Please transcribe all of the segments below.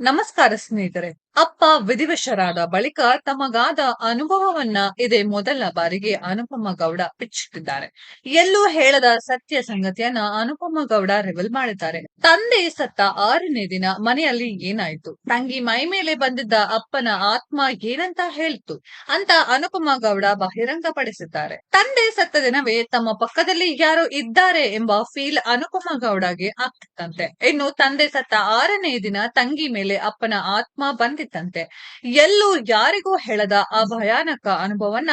ನಮಸ್ಕಾರ ಸ್ನೇಹಿತರೆ. ಅಪ್ಪ ವಿಧಿವಶರಾದ ಬಳಿಕ ತಮಗಾದ ಅನುಭವವನ್ನ ಇದೇ ಮೊದಲ ಬಾರಿಗೆ ಅನುಪಮ ಗೌಡ ಬಿಚ್ಚಿಟ್ಟಿದ್ದಾರೆ ಎಲ್ಲೂ ಹೇಳದ ಸತ್ಯ ಸಂಗತಿಯನ್ನ ಅನುಪಮ ಗೌಡ ರಿವೀಲ್ ಮಾಡಿದ್ದಾರೆ. ತಂದೆ ಸತ್ತ ಆರನೇ ದಿನ ಮನೆಯಲ್ಲಿ ಏನಾಯ್ತು? ತಂಗಿ ಮೈ ಮೇಲೆ ಬಂದಿದ್ದ ಅಪ್ಪನ ಆತ್ಮ ಏನಂತ ಹೇಳ್ತು? ಅಂತ ಅನುಪಮ ಗೌಡ ಬಹಿರಂಗಪಡಿಸಿದ್ದಾರೆ. ತಂದೆ ಸತ್ತ ದಿನವೇ ತಮ್ಮ ಪಕ್ಕದಲ್ಲಿ ಯಾರು ಇದ್ದಾರೆ ಎಂಬ ಫೀಲ್ ಅನುಪಮ ಗೌಡಗೆ ಆಗ್ತಿತ್ತಂತೆ ಇನ್ನು ತಂದೆ ಸತ್ತ ಆರನೇ ದಿನ ತಂಗಿ ಮೇಲೆ ಅಪ್ಪನ ಆತ್ಮ ಬಂದಿತ್ತಂತೆ ಎಲ್ಲೂ ಯಾರಿಗೂ ಹೇಳದ ಆ ಭಯಾನಕ ಅನುಭವನ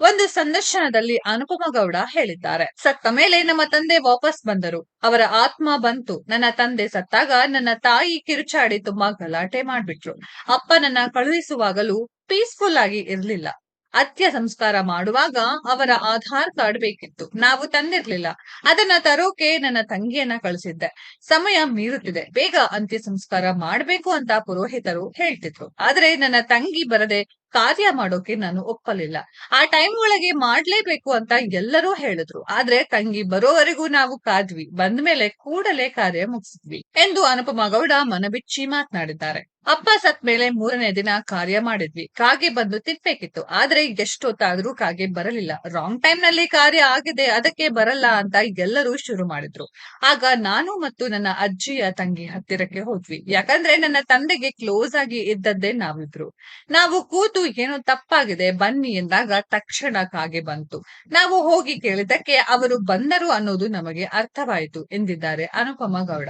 ಒಂದು ಸಂದರ್ಶನದಲ್ಲಿ ಅನುಪಮ ಗೌಡ ಹೇಳಿದ್ದಾರೆ. ಸತ್ತ ಮೇಲೆ ನಮ್ಮ ತಂದೆ ವಾಪಸ್ ಬಂದರು. ಅವರ ಆತ್ಮ ಬಂತು. ನನ್ನ ತಂದೆ ಸತ್ತಾಗ ನನ್ನ ತಾಯಿ ಕಿರುಚಾಡಿ ತುಂಬಾ ಗಲಾಟೆ ಮಾಡ್ಬಿಟ್ರು. ಅಪ್ಪ ನನ್ನ ಕಳುಹಿಸುವಾಗಲೂ ಪೀಸ್ಫುಲ್ ಆಗಿ ಇರ್ಲಿಲ್ಲ. ಅಂತ್ಯ ಸಂಸ್ಕಾರ ಮಾಡುವಾಗ ಅವರ ಆಧಾರ್ ಕಾರ್ಡ್ ಬೇಕಿತ್ತು. ನಾವು ತಂದಿರ್ಲಿಲ್ಲ. ಅದನ್ನ ತರೋಕೆ ನನ್ನ ತಂಗಿಯನ್ನ ಕಳಿಸಿದ್ದೆ. ಸಮಯ ಮೀರುತ್ತಿದೆ. ಬೇಗ ಅಂತ್ಯ ಸಂಸ್ಕಾರ ಮಾಡ್ಬೇಕು ಅಂತ ಪುರೋಹಿತರು ಹೇಳ್ತಿದ್ರು. ಆದ್ರೆ ನನ್ನ ತಂಗಿ ಬರದೆ ಕಾರ್ಯ ಮಾಡೋಕೆ ನಾನು ಒಪ್ಪಲಿಲ್ಲ. ಆ ಟೈಮ್ ಒಳಗೆ ಮಾಡ್ಲೇಬೇಕು ಅಂತ ಎಲ್ಲರೂ ಹೇಳಿದ್ರು. ಆದ್ರೆ ತಂಗಿ, ಬರೋವರೆಗೂ ನಾವು ಕಾದ್ವಿ. ಬಂದ್ಮೇಲೆ ಕೂಡಲೇ ಕಾರ್ಯ ಮುಗಿಸಿದ್ವಿ ಎಂದು ಅನುಪಮ ಗೌಡ ಮನಬಿಚ್ಚಿ ಮಾತನಾಡಿದ್ದಾರೆ. ಅಪ್ಪ ಸತ್ ಮೇಲೆ ಮೂರನೇ ದಿನ ಕಾರ್ಯ ಮಾಡಿದ್ವಿ. ಕಾಗೆ ಬಂದು ತಿನ್ಬೇಕಿತ್ತು. ಆದ್ರೆ ಎಷ್ಟೊತ್ತಾದ್ರೂ ಕಾಗೆ ಬರಲಿಲ್ಲ. ರಾಂಗ್ ಟೈಮ್ನಲ್ಲಿ ಕಾರ್ಯ ಆಗಿದೆ, ಅದಕ್ಕೆ ಬರಲ್ಲ ಅಂತ ಎಲ್ಲರೂ ಶುರು ಮಾಡಿದ್ರು. ಆಗ ನಾನು ಮತ್ತು ನನ್ನ ಅಜ್ಜಿಯ ತಂಗಿ ಹತ್ತಿರಕ್ಕೆ ಹೋದ್ವಿ. ಯಾಕಂದ್ರೆ ನನ್ನ ತಂದೆಗೆ ಕ್ಲೋಸ್ ಆಗಿ ಇದ್ದದ್ದೇ ನಾವಿಬ್ರು. ನಾವು ಕೂತು ಏನೋ ತಪ್ಪಾಗಿದೆ, ಬನ್ನಿ ಎಂದಾಗ ತಕ್ಷಣ ಕಾಗೆ ಬಂತು. ನಾವು ಹೋಗಿ ಕೇಳಿದಕ್ಕೆ ಅವರು ಬಂದರು ಅನ್ನೋದು ನಮಗೆ ಅರ್ಥವಾಯಿತು ಎಂದಿದ್ದಾರೆ ಅನುಪಮ ಗೌಡ.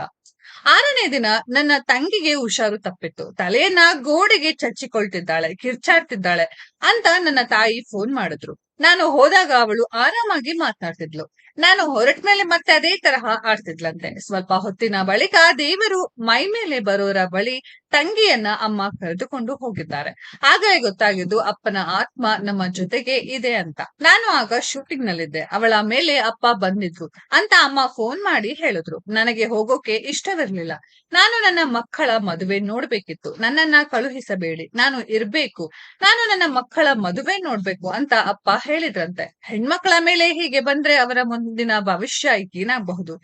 ಆರನೇ ದಿನ ನನ್ನ ತಂಗಿಗೆ ಹುಷಾರು ತಪ್ಪಿತ್ತು. ತಲೆಯನ್ನ ಗೋಡೆಗೆ ಚಚ್ಚಿಕೊಳ್ತಿದ್ದಾಳೆ, ಕಿರ್ಚಾಡ್ತಿದ್ದಾಳೆ ಅಂತ ನನ್ನ ತಾಯಿ ಫೋನ್ ಮಾಡಿದ್ರು. ನಾನು ಹೋದಾಗ ಅವಳು ಆರಾಮಾಗಿ ಮಾತನಾಡ್ತಿದ್ಲು ನಾನು ಹೊರಟ ಮೇಲೆ ಮತ್ತೆ ಅದೇ ತರಹ ಆಡ್ತಿದ್ಲಂತೆ. ಸ್ವಲ್ಪ ಹೊತ್ತಿನ ಬಳಿಕ ದೇವರು ಮೈ ಮೇಲೆ ಬರೋರ ಬಳಿ ತಂಗಿಯನ್ನ ಅಮ್ಮ ಕರೆದುಕೊಂಡು ಹೋಗಿದ್ದಾರೆ. ಆಗ ಗೊತ್ತಾಗಿದ್ದು ಅಪ್ಪನ ಆತ್ಮ ನಮ್ಮ ಜೊತೆಗೆ ಇದೆ ಅಂತ. ನಾನು ಆಗ ಶೂಟಿಂಗ್ ನಲ್ಲಿದ್ದೆ. ಅವಳ ಮೇಲೆ ಅಪ್ಪ ಬಂದಿದ್ರು ಅಂತ ಅಮ್ಮ ಫೋನ್ ಮಾಡಿ ಹೇಳಿದ್ರು. ನನಗೆ ಹೋಗೋಕೆ ಇಷ್ಟವಿರ್ಲಿಲ್ಲ. ನಾನು ನನ್ನ ಮಕ್ಕಳ ಮದುವೆ ನೋಡ್ಬೇಕಿತ್ತು. ನನ್ನನ್ನ ಕಳುಹಿಸಬೇಡಿ. ನಾನು ಇರ್ಬೇಕು. ನಾನು ನನ್ನ ಮಕ್ಕಳ ಮದುವೆ ನೋಡ್ಬೇಕು ಅಂತ ಅಪ್ಪ ಹೇಳಿದ್ರಂತೆ. ಹೆಣ್ಮಕ್ಳ ಮೇಲೆ ಹೀಗೆ ಬಂದ್ರೆ ಅವರ ಮುಂದಿನ ಭವಿಷ್ಯ ಏನಾಗಬಹುದು?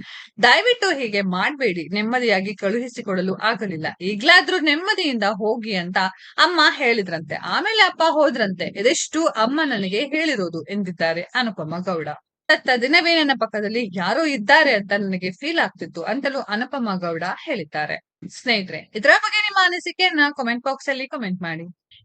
ದಯವಿಟ್ಟು ಹೀಗೆ ಮಾಡಬೇಡಿ. ನೆಮ್ಮದಿಯಾಗಿ ಕಳುಹಿಸಿಕೊಡಲು ಆಗಲಿಲ್ಲ. ಈಗ್ಲಾದ್ರೂ ನೆಮ್ಮದಿಯಿಂದ ಹೋಗಿ ಅಂತ ಅಮ್ಮ ಹೇಳಿದ್ರಂತೆ. ಆಮೇಲೆ ಅಪ್ಪ ಹೋದ್ರಂತೆ. ಇದೆಷ್ಟು ಅಮ್ಮ ನನಗೆ ಹೇಳಿರೋದು ಎಂದಿದ್ದಾರೆ ಅನುಪಮ ಗೌಡ. ತತ್ತ ದಿನವೇ ನನ್ನ ಪಕ್ಕದಲ್ಲಿ ಯಾರೋ ಇದ್ದಾರೆ ಅಂತ ನನಗೆ ಫೀಲ್ ಆಗ್ತಿತ್ತು ಅಂತಲೂ ಅನುಪಮ ಗೌಡ ಹೇಳಿದ್ದಾರೆ. ಸ್ನೇಹಿತರೆ, ಇದರ ಬಗ್ಗೆ ನಿಮ್ಮ ಅನಿಸಿಕೆಯನ್ನ ಕಾಮೆಂಟ್ ಬಾಕ್ಸ್ ಅಲ್ಲಿ ಕಮೆಂಟ್ ಮಾಡಿ.